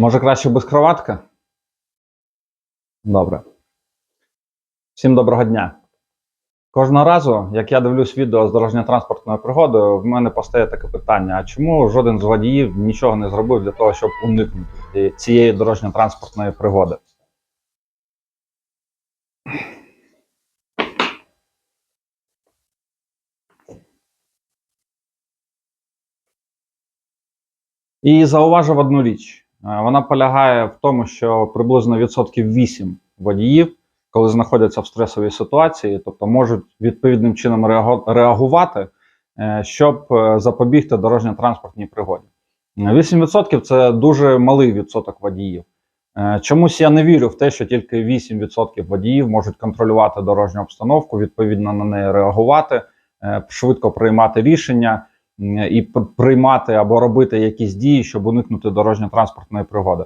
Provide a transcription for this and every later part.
Може краще без кроватки? Добре. Всім доброго дня. Кожного разу, як я дивлюсь відео з дорожньо-транспортною пригодою, в мене постає таке питання: а чому жоден з водіїв нічого не зробив для того, щоб уникнути цієї дорожньо-транспортної пригоди? І зауважив одну річ. Е, Вона полягає в тому, що приблизно відсотків 8 водіїв, коли знаходяться в стресовій ситуації, тобто можуть відповідним чином реагувати, е, щоб е, запобігти дорожньо-транспортній пригоді. Е, 8% це дуже малий відсоток водіїв. Чомусь я не вірю в те, що тільки 8% водіїв можуть контролювати дорожню обстановку, відповідно на неї реагувати, швидко приймати рішення і приймати або робити якісь дії, щоб уникнути дорожньо-транспортної пригоди.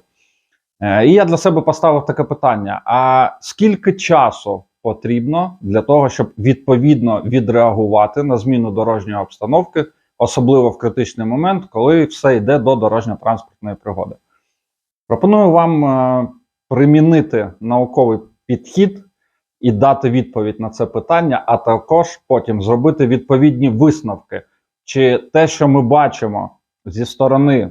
Е, І я для себе поставив таке питання: а скільки часу потрібно для того, щоб відповідно відреагувати на зміну дорожньої обстановки, особливо в критичний момент, коли все йде до дорожньо-транспортної пригоди? Пропоную вам е, примінити науковий підхід і дати відповідь на це питання, а також потім зробити відповідні висновки, чи те, що ми бачимо зі сторони,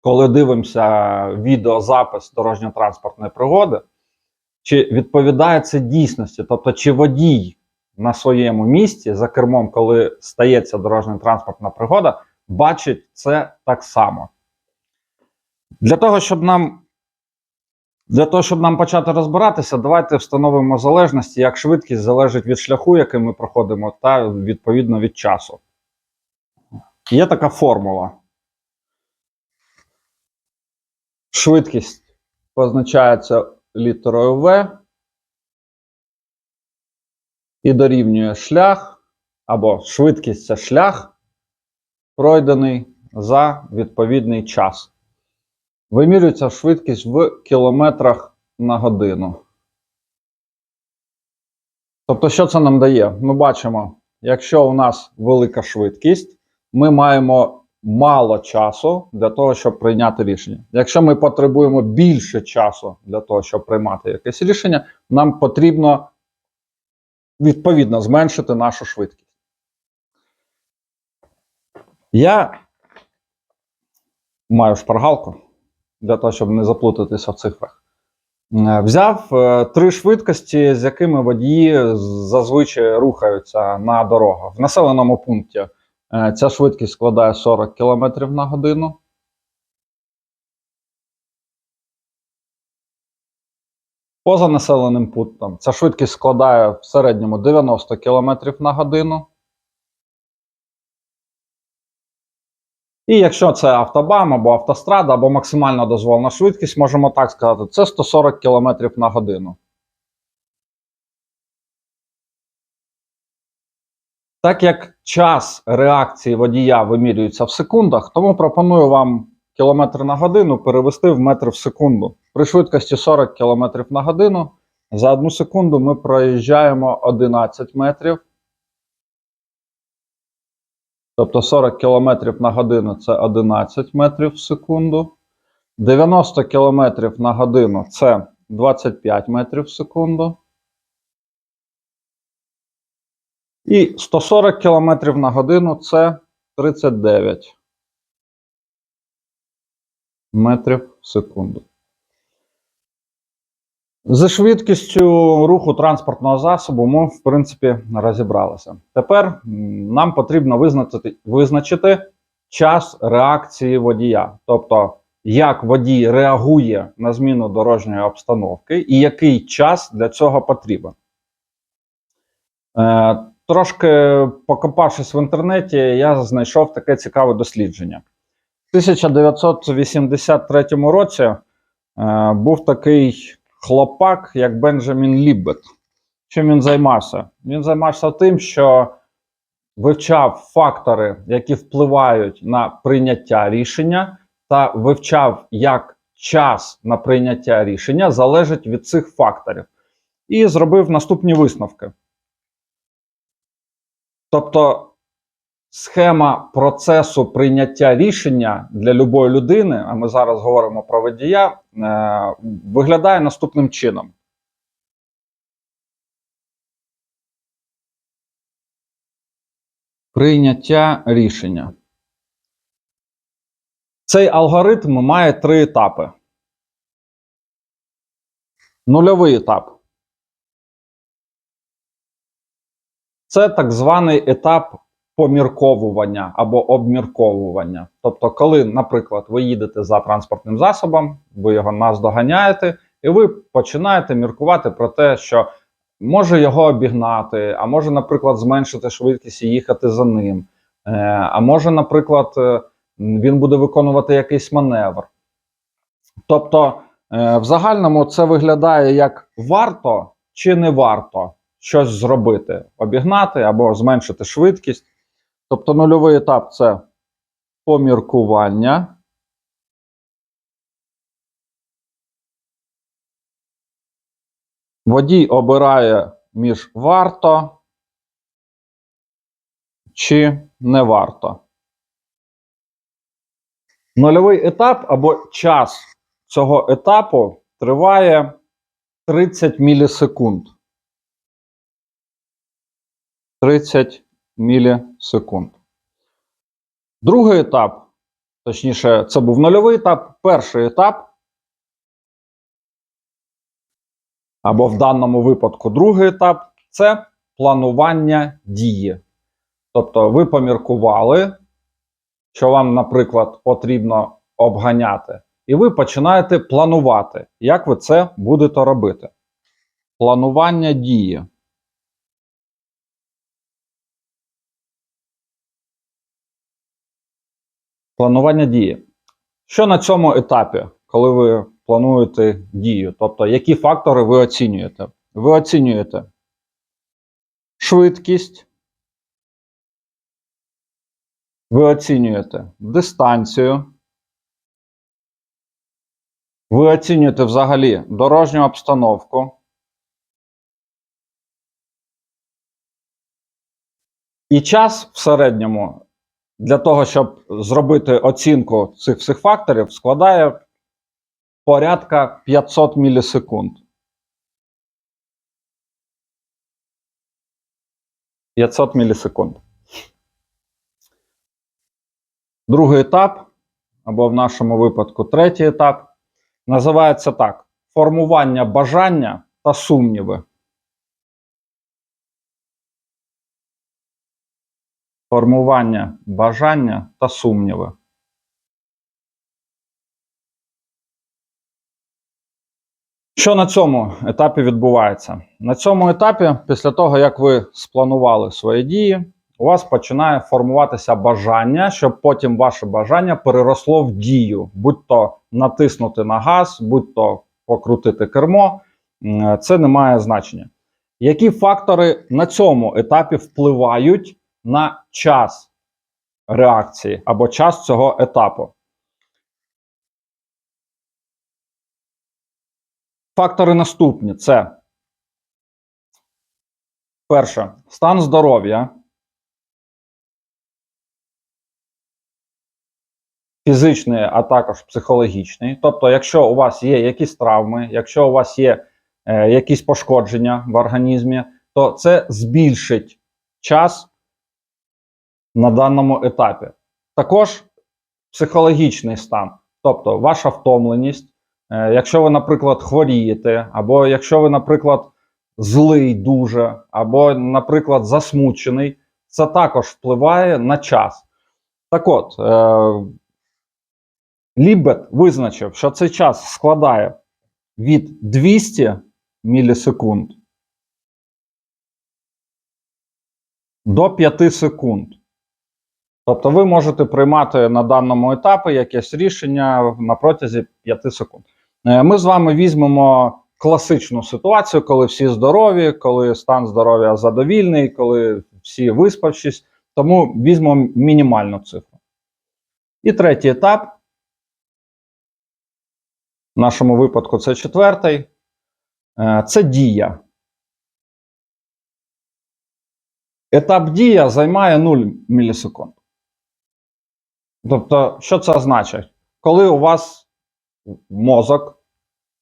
коли дивимося відеозапис дорожньо-транспортної пригоди, чи відповідає це дійсності, тобто, чи водій на своєму місці за кермом, коли стається дорожньо-транспортна пригода, бачить це так само. Для того, щоб нам для того, щоб нам почати розбиратися, давайте встановимо залежності, як швидкість залежить від шляху, який ми проходимо, та відповідно від часу. Є така формула. Швидкість позначається літерою В і дорівнює шлях, або швидкість це шлях, пройдений за відповідний час. Вимірюється швидкість в кілометрах на годину. Тобто, що це нам дає? Ми бачимо, якщо у нас велика швидкість, ми маємо мало часу для того, щоб прийняти рішення. Якщо ми потребуємо більше часу для того, щоб приймати якесь рішення, нам потрібно відповідно зменшити нашу швидкість. Я маю шпаргалку для того, щоб не заплутатися в цифрах. Е, Взяв е, три швидкості, з якими водії зазвичай рухаються на дорогах. В населеному пункті ця швидкість складає 40 км на годину. Поза населеним пунктом ця швидкість складає в середньому 90 км на годину. І якщо це автобан або автострада, або максимальна дозволена швидкість, можемо так сказати, це 140 км на годину. Так як час реакції водія вимірюється в секундах, тому пропоную вам кілометр на годину перевести в метр в секунду. При швидкості 40 км на годину за одну секунду ми проїжджаємо 11 метрів. Тобто 40 км на годину це 11 метрів в секунду. 90 км на годину це 25 метрів в секунду. І 140 км на годину це 39 метрів в секунду. За швидкістю руху транспортного засобу ми, в принципі, розібралися. Тепер нам потрібно визначити, визначити час реакції водія, тобто як водій реагує на зміну дорожньої обстановки і який час для цього потрібен. Е, трошки покопавшись в інтернеті, я знайшов таке цікаве дослідження. В 1983 році е, був такий хлопак, як Бенджамін Ліббет. Чим він займався? Він займався тим, що вивчав фактори, які впливають на прийняття рішення, та вивчав, як час на прийняття рішення залежить від цих факторів, і зробив наступні висновки. Тобто, схема процесу прийняття рішення для любої людини, а ми зараз говоримо про водія, е, виглядає наступним чином. Прийняття рішення. Цей алгоритм має три етапи. Нульовий етап. Це так званий етап помірковування або обмірковування. Тобто, коли, наприклад, ви їдете за транспортним засобом, ви його наздоганяєте, і ви починаєте міркувати про те, що може його обігнати, а може, наприклад, зменшити швидкість і їхати за ним. Е, А може, наприклад, е, він буде виконувати якийсь маневр. Тобто, е, в загальному це виглядає як варто чи не варто щось зробити, обігнати або зменшити швидкість. Тобто нульовий етап це поміркування. Водій обирає між варто чи не варто. Нульовий етап або час цього етапу триває 30 мілісекунд. 30 мілісекунд. Другий етап, точніше, це був нульовий етап. Перший етап, або в даному випадку другий етап це планування дії. Тобто, ви поміркували, що вам, наприклад, потрібно обганяти, і ви починаєте планувати, як ви це будете робити. Планування дії. Планування дії. Що на цьому етапі, коли ви плануєте дію? Тобто, які фактори ви оцінюєте? Ви оцінюєте швидкість, ви оцінюєте дистанцію, ви оцінюєте взагалі дорожню обстановку. І час в середньому для того, щоб зробити оцінку цих всіх факторів, складає порядка 500 мілісекунд. 500 мілісекунд. Другий етап, або в нашому випадку третій етап, називається так: формування бажання та сумніви. Формування бажання та сумніви. Що на цьому етапі відбувається? На цьому етапі, після того, як ви спланували свої дії, у вас починає формуватися бажання, щоб потім ваше бажання переросло в дію, будь-то натиснути на газ, будь-то покрутити кермо, це не має значення. Які фактори на цьому етапі впливають на час реакції або час цього етапу? Фактори наступні: це перше стан здоров'я. Фізичний, а також психологічний. Тобто, якщо у вас є якісь травми, якщо у вас є е, якісь пошкодження в організмі, то це збільшить час на даному етапі. Також психологічний стан, тобто ваша втомленість. Е, якщо ви, наприклад, хворієте, або якщо ви, наприклад, злий дуже, або, наприклад, засмучений, це також впливає на час. Так от, е, Лібет визначив, що цей час складає від 200 мілісекунд до 5 секунд. Тобто ви можете приймати на даному етапі якесь рішення на протязі 5 секунд. Е, Ми з вами візьмемо класичну ситуацію, коли всі здорові, коли стан здоров'я задовільний, коли всі виспавшись. Тому візьмемо мінімальну цифру. І третій етап. В нашому випадку це четвертий. Е, Це дія. етап дія займає 0 мілісекунд. Тобто, що це означає? Коли у вас мозок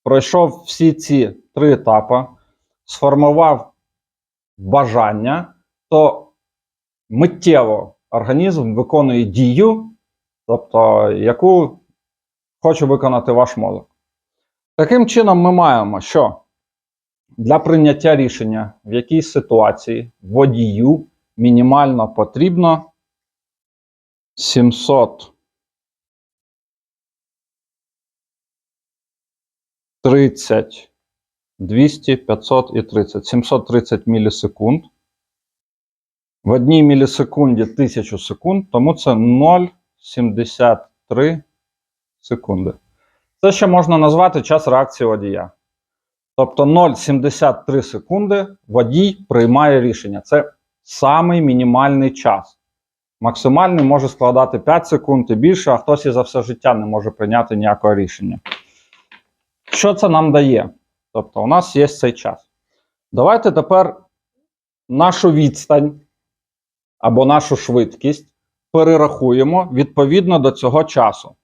пройшов всі ці три етапи, сформував бажання, то миттєво організм виконує дію, тобто, яку хоче виконати ваш мозок. Таким чином, ми маємо, що для прийняття рішення в якійсь ситуації водію мінімально потрібно 700 30, 200, 500 і 30. 730 мілісекунд. В одній мілісекунді 1000 секунд, тому це 0,73 секунди. Це ще можна назвати час реакції водія. Тобто 0,73 секунди водій приймає рішення. Це самий мінімальний час. Максимальний може складати 5 секунд і більше, а хтось і за все життя не може прийняти ніякого рішення. Що це нам дає? Тобто, у нас є цей час. Давайте тепер нашу відстань або нашу швидкість перерахуємо відповідно до цього часу.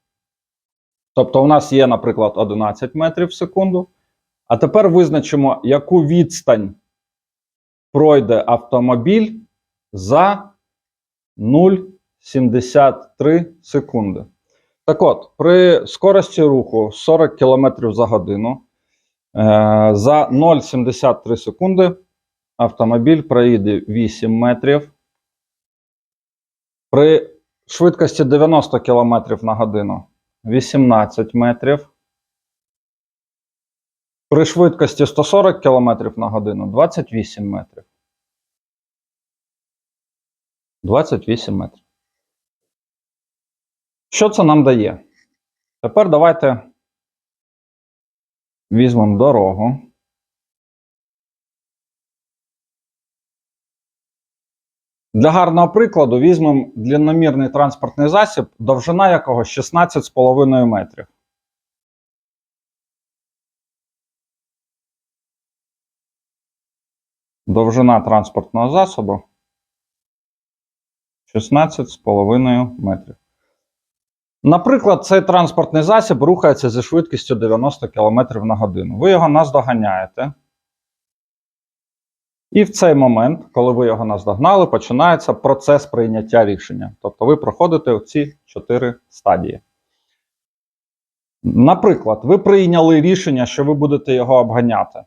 Тобто, у нас є, наприклад, 11 метрів в секунду. А тепер визначимо, яку відстань пройде автомобіль за 0,73 секунди. Так от, при скорості руху 40 км за годину е, за 0,73 секунди автомобіль проїде 8 метрів. При швидкості 90 км на годину 18 метрів. При швидкості 140 км на годину 28 метрів. 28 метрів. Що це нам дає? Тепер давайте візьмемо дорогу. Для гарного прикладу візьмемо длинномірний транспортний засіб, довжина якого 16,5 метрів. Довжина транспортного засобу 16,5 метрів. Наприклад, цей транспортний засіб рухається зі швидкістю 90 км на годину. Ви його наздоганяєте. І в цей момент, коли ви його наздогнали, починається процес прийняття рішення. Тобто ви проходите ці чотири стадії. Наприклад, ви прийняли рішення, що ви будете його обганяти.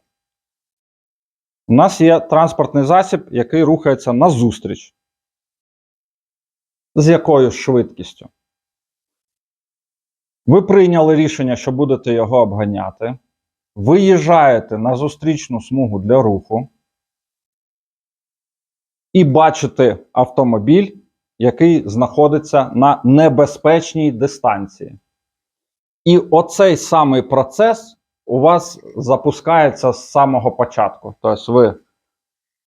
У нас є транспортний засіб, який рухається назустріч. З якою швидкістю? Ви прийняли рішення, що будете його обганяти. Виїжджаєте на зустрічну смугу для руху і бачите автомобіль, який знаходиться на небезпечній дистанції. І оцей самий процес у вас запускається з самого початку. Тобто ви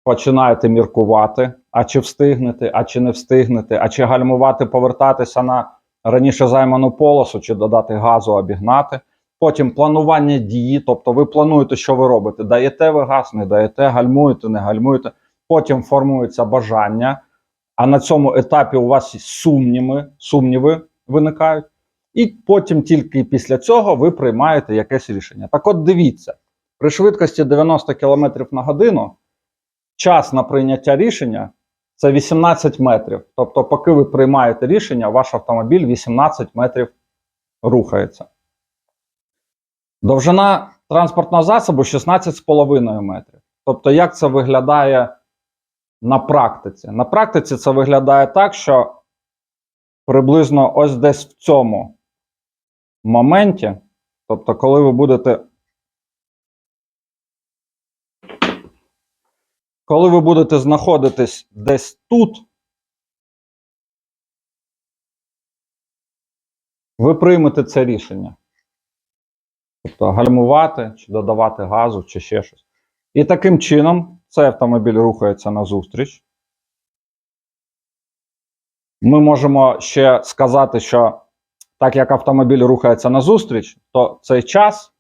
починаєте міркувати, а чи встигнете, а чи не встигнете, а чи гальмувати, повертатися на раніше займану полосу, чи додати газу, обігнати. Потім планування дії, тобто ви плануєте, що ви робите. Даєте ви газ, не даєте, гальмуєте, не гальмуєте. Потім формується бажання, а на цьому етапі у вас сумніви, сумніви виникають. І потім тільки після цього ви приймаєте якесь рішення. Так от дивіться, при швидкості 90 км на годину час на прийняття рішення це 18 метрів. Тобто, поки ви приймаєте рішення, ваш автомобіль 18 метрів рухається. Довжина транспортного засобу 16,5 метрів. Тобто, як це виглядає на практиці? На практиці це виглядає так, що приблизно ось десь в цьому моменті, тобто, коли ви будете. Коли ви будете знаходитись десь тут, ви приймете це рішення. Тобто гальмувати, чи додавати газу, чи ще щось. І таким чином цей автомобіль рухається назустріч. Ми можемо ще сказати, що так як автомобіль рухається назустріч, то цей час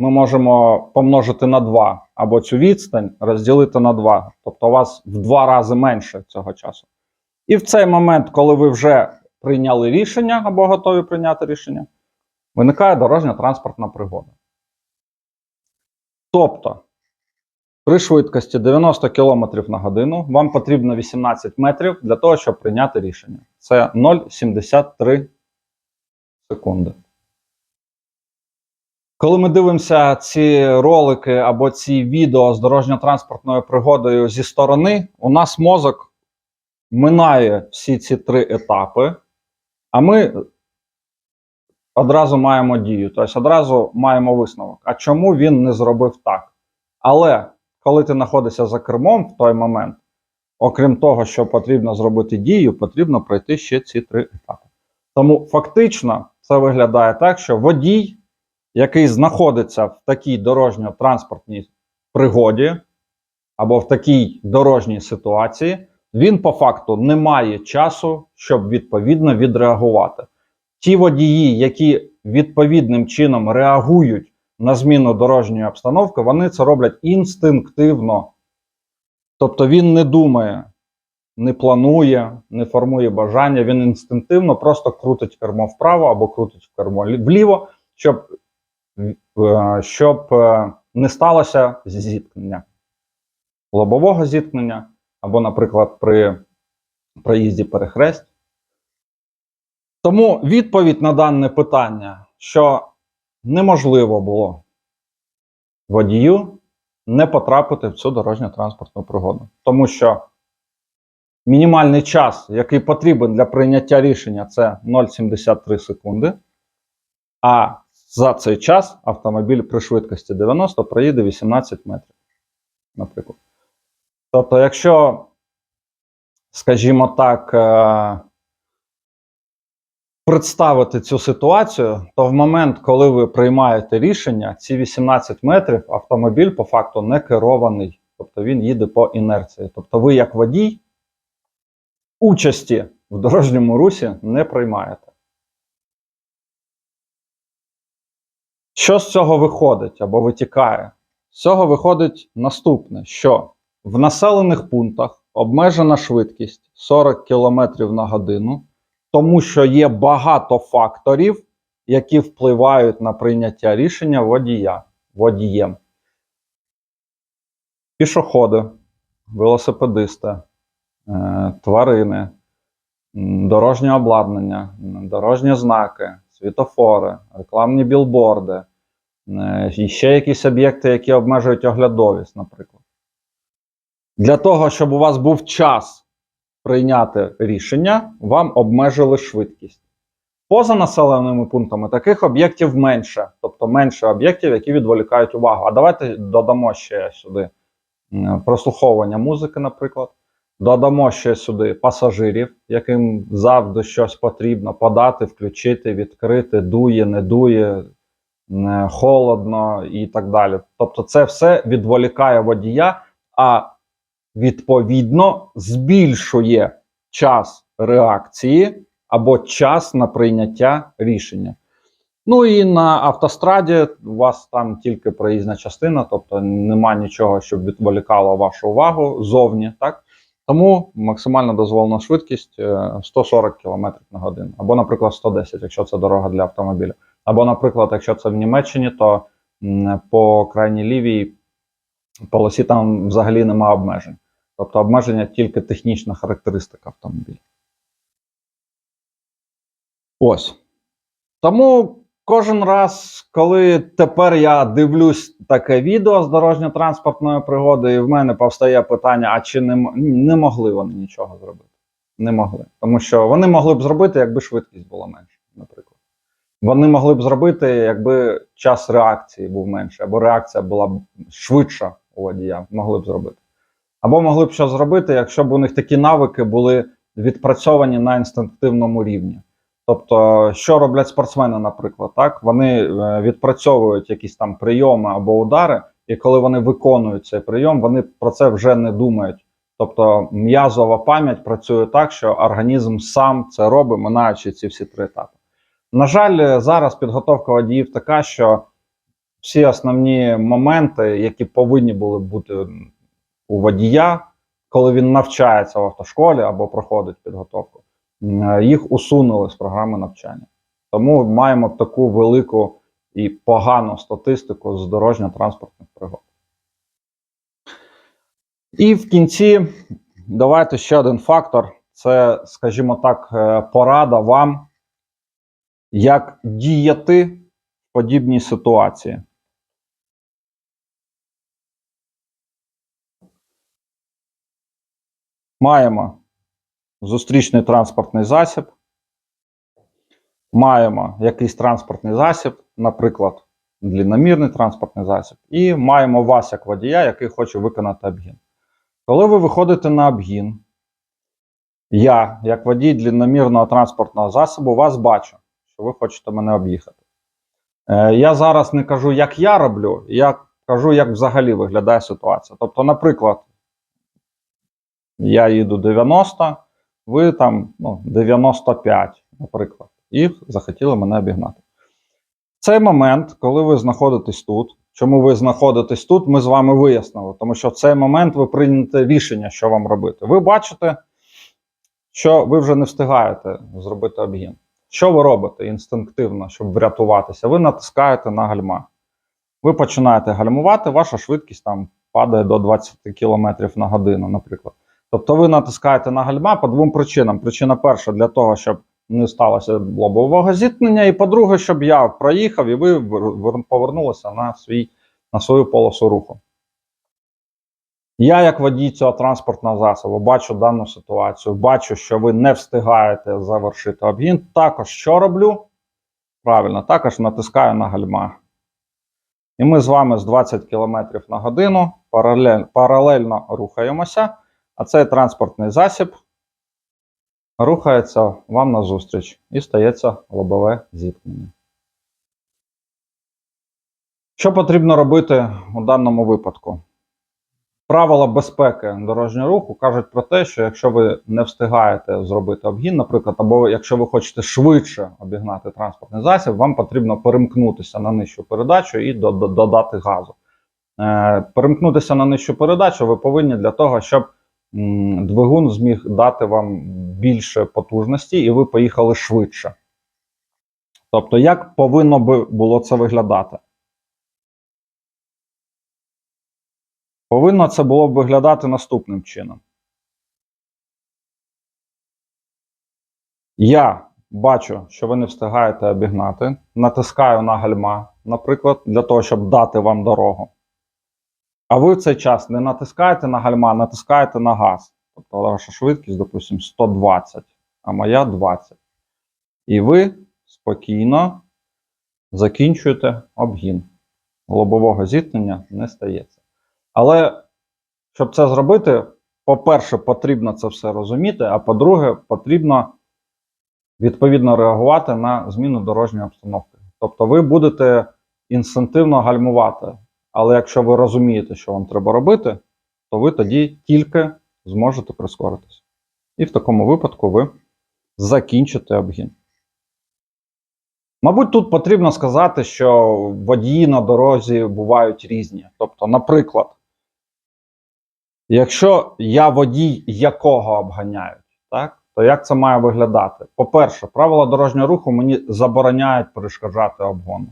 ми можемо помножити на 2, або цю відстань розділити на 2. Тобто у вас в два рази менше цього часу. І в цей момент, коли ви вже прийняли рішення або готові прийняти рішення, виникає дорожня транспортна пригода. Тобто, при швидкості 90 км на годину вам потрібно 18 метрів для того, щоб прийняти рішення. Це 0,73 секунди. Коли ми дивимося ці ролики або ці відео з дорожньо-транспортною пригодою зі сторони, у нас мозок минає всі ці три етапи, а ми одразу маємо дію, тобто одразу маємо висновок. А чому він не зробив так? Але коли ти знаходишся за кермом в той момент, окрім того, що потрібно зробити дію, потрібно пройти ще ці три етапи. Тому фактично це виглядає так, що водій, який знаходиться в такій дорожньо-транспортній пригоді або в такій дорожній ситуації, він по факту не має часу, щоб відповідно відреагувати. Ті водії, які відповідним чином реагують на зміну дорожньої обстановки, вони це роблять інстинктивно. Тобто він не думає, не планує, не формує бажання, він інстинктивно просто крутить кермо вправо або крутить кермо вліво, щоб, щоб е, не сталося зіткнення, лобового зіткнення, або, наприклад, при проїзді перехресть. Тому відповідь на дане питання, що неможливо було водію не потрапити в цю дорожню транспортну пригоду. Тому що мінімальний час, який потрібен для прийняття рішення, це 0,73 секунди. А за цей час автомобіль при швидкості 90 проїде 18 метрів. Наприклад. Тобто, якщо, скажімо так, е, представити цю ситуацію, то в момент, коли ви приймаєте рішення, ці 18 метрів автомобіль по факту не керований. Тобто він їде по інерції. Тобто ви, як водій, участі в дорожньому русі не приймаєте. Що з цього виходить або витікає? З цього виходить наступне: що в населених пунктах обмежена швидкість 40 км на годину, тому що є багато факторів, які впливають на прийняття рішення водія, водієм. Пішоходи, велосипедисти, е, тварини, дорожнє обладнання, дорожні знаки, світофори, рекламні білборди, і ще якісь об'єкти, які обмежують оглядовість, наприклад. Для того, щоб у вас був час прийняти рішення, вам обмежили швидкість. Поза населеними пунктами таких об'єктів менше, тобто менше об'єктів, які відволікають увагу. А давайте додамо ще сюди прослуховування музики, наприклад. Додамо ще сюди пасажирів, яким завжди щось потрібно подати, включити, відкрити, дує, не дує, холодно і так далі. Тобто, це все відволікає водія, а відповідно збільшує час реакції або час на прийняття рішення. Ну і на автостраді у вас там тільки проїзна частина, тобто нема нічого, щоб відволікало вашу увагу зовні, так? Тому максимально дозволена швидкість е, 140 км на годину, або, наприклад, 110, якщо це дорога для автомобіля. Або, наприклад, якщо це в Німеччині, то по крайній лівій полосі там взагалі нема обмежень. Тобто обмеження тільки технічна характеристика автомобіля. Ось. Тому кожен раз, коли тепер я дивлюсь таке відео з дорожньо-транспортної пригоди, і в мене повстає питання: а чи не, не могли вони нічого зробити? Не могли. Тому що вони могли б зробити, якби швидкість була менша. Вони могли б зробити, якби час реакції був менший, або реакція була б швидша у водія, могли б зробити. Або могли б що зробити, якщо б у них такі навики були відпрацьовані на інстинктивному рівні. Тобто, що роблять спортсмени, наприклад, так вони е, відпрацьовують якісь там прийоми або удари, і коли вони виконують цей прийом, вони про це вже не думають. Тобто м'язова пам'ять працює так, що організм сам це робить, минаючи ці всі три етапи. На жаль, е, зараз підготовка водіїв така, що всі основні моменти, які повинні були бути у водія, коли він навчається в автошколі або проходить підготовку, їх усунули з програми навчання. Тому маємо таку велику і погану статистику з дорожньо-транспортних пригод. І в кінці давайте ще один фактор: це, скажімо так, е, порада вам, як діяти в подібній ситуації. Маємо зустрічний транспортний засіб. Маємо якийсь транспортний засіб, наприклад, длінномірний транспортний засіб, і маємо вас як водія, який хоче виконати обгін. Коли ви виходите на обгін, я, як водій длінномірного транспортного засобу, вас бачу, що ви хочете мене об'їхати. Е, я зараз не кажу, як я роблю, я кажу, як взагалі виглядає ситуація. Тобто, наприклад, я їду 90, ви там ну, 95, наприклад, і захотіли мене обігнати. В цей момент, коли ви знаходитесь тут, чому ви знаходитесь тут, ми з вами вияснили, тому що в цей момент ви прийняте рішення, що вам робити. Ви бачите, що ви вже не встигаєте зробити обгін. Що ви робите інстинктивно, щоб врятуватися? Ви натискаєте на гальма. Ви починаєте гальмувати, ваша швидкість там падає до 20 км на годину, наприклад. Тобто ви натискаєте на гальма по двом причинам. Причина перша для того, щоб не сталося лобового зіткнення, і по-друге, щоб я проїхав і ви вер- вер- повернулися на, свій, на свою полосу руху. Я, як водій цього транспортного засобу, бачу дану ситуацію, бачу, що ви не встигаєте завершити обгін. Також що роблю? Правильно, також натискаю на гальма. І ми з вами з 20 км на годину паралель, паралельно рухаємося, а цей транспортний засіб рухається вам назустріч і стається лобове зіткнення. Що потрібно робити у даному випадку? Правила безпеки дорожнього руху кажуть про те, що якщо ви не встигаєте зробити обгін, наприклад, або якщо ви хочете швидше обігнати транспортний засіб, вам потрібно перемкнутися на нижчу передачу і до- до- додати газу. Е, перемкнутися на нижчу передачу ви повинні для того, щоб двигун зміг дати вам більше потужності, і ви поїхали швидше. Тобто, як повинно би було це виглядати? Повинно це було б виглядати наступним чином. Я бачу, що ви не встигаєте обігнати, натискаю на гальма, наприклад, для того, щоб дати вам дорогу. А ви в цей час не натискаєте на гальма, натискаєте на газ. Тобто ваша швидкість, допустимо, 120, а моя 20. І ви спокійно закінчуєте обгін. Лобового зіткнення не стається. Але щоб це зробити, по-перше, потрібно це все розуміти, а по-друге, потрібно відповідно реагувати на зміну дорожньої обстановки. Тобто ви будете інстинктивно гальмувати. Але якщо ви розумієте, що вам треба робити, то ви тоді тільки зможете прискоритися. І в такому випадку ви закінчите обгін. Мабуть, тут потрібно сказати, що водії на дорозі бувають різні. Тобто, наприклад, якщо я водій, якого обганяють, так, то як це має виглядати? По-перше, правила дорожнього руху мені забороняють перешкоджати обгону.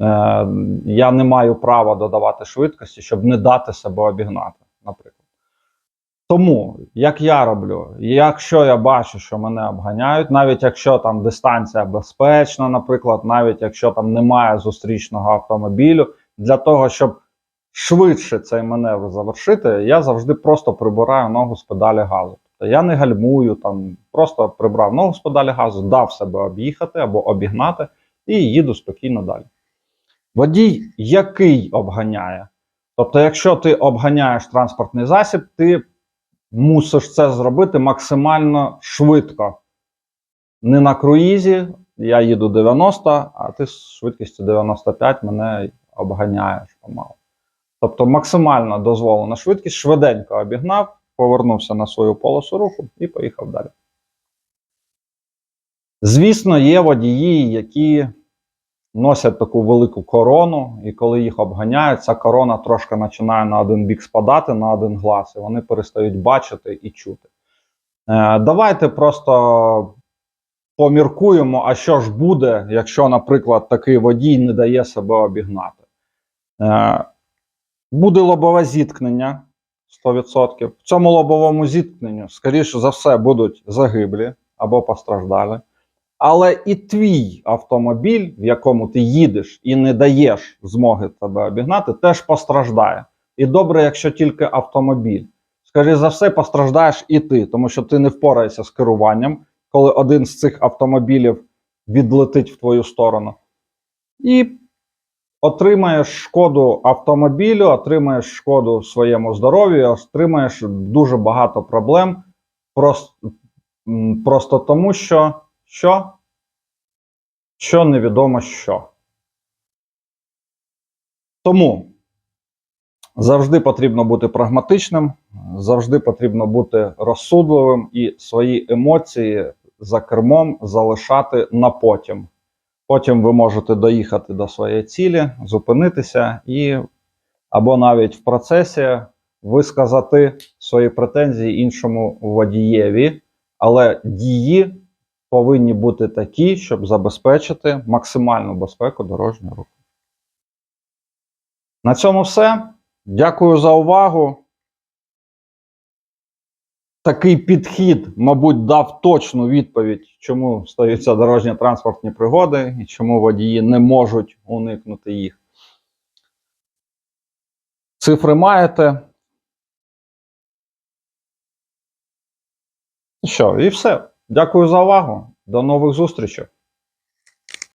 Е, я не маю права додавати швидкості, щоб не дати себе обігнати, наприклад. Тому, як я роблю, якщо я бачу, що мене обганяють, навіть якщо там дистанція безпечна, наприклад, навіть якщо там немає зустрічного автомобілю, для того, щоб швидше цей маневр завершити, я завжди просто прибираю ногу з педалі газу. Тобто я не гальмую, там просто прибрав ногу з педалі газу, дав себе об'їхати або обігнати і їду спокійно далі. Водій, який обганяє. Тобто, якщо ти обганяєш транспортний засіб, ти мусиш це зробити максимально швидко. Не на круїзі, я їду 90, а ти з швидкістю 95 мене обганяєш помалу. Тобто максимально дозволена швидкість, швиденько обігнав, повернувся на свою полосу руху і поїхав далі. Звісно, є водії, які носять таку велику корону, і коли їх обганяють, ця корона трошки починає на один бік спадати, на один глаз, і вони перестають бачити і чути. Е, давайте просто поміркуємо, а що ж буде, якщо, наприклад, такий водій не дає себе обігнати. Буде лобове зіткнення 100%. В цьому лобовому зіткненню, скоріше за все, будуть загиблі або постраждалі. Але і твій автомобіль, в якому ти їдеш і не даєш змоги тебе обігнати, теж постраждає. І добре, якщо тільки автомобіль. Скоріше за все, постраждаєш і ти, тому що ти не впораєшся з керуванням, коли один з цих автомобілів відлетить в твою сторону. І отримаєш шкоду автомобілю, отримаєш шкоду своєму здоров'ю, отримаєш дуже багато проблем просто, просто тому, що, що, що невідомо що. Тому завжди потрібно бути прагматичним, завжди потрібно бути розсудливим і свої емоції за кермом залишати на потім. Потім ви можете доїхати до своєї цілі, зупинитися і або навіть в процесі висказати свої претензії іншому водієві, але дії повинні бути такі, щоб забезпечити максимальну безпеку дорожнього руху. На цьому все. Дякую за увагу. Такий підхід, мабуть, дав точну відповідь, чому стаються дорожні транспортні пригоди і чому водії не можуть уникнути їх. Цифри маєте. І Що, і все. Дякую за увагу. До нових зустрічей.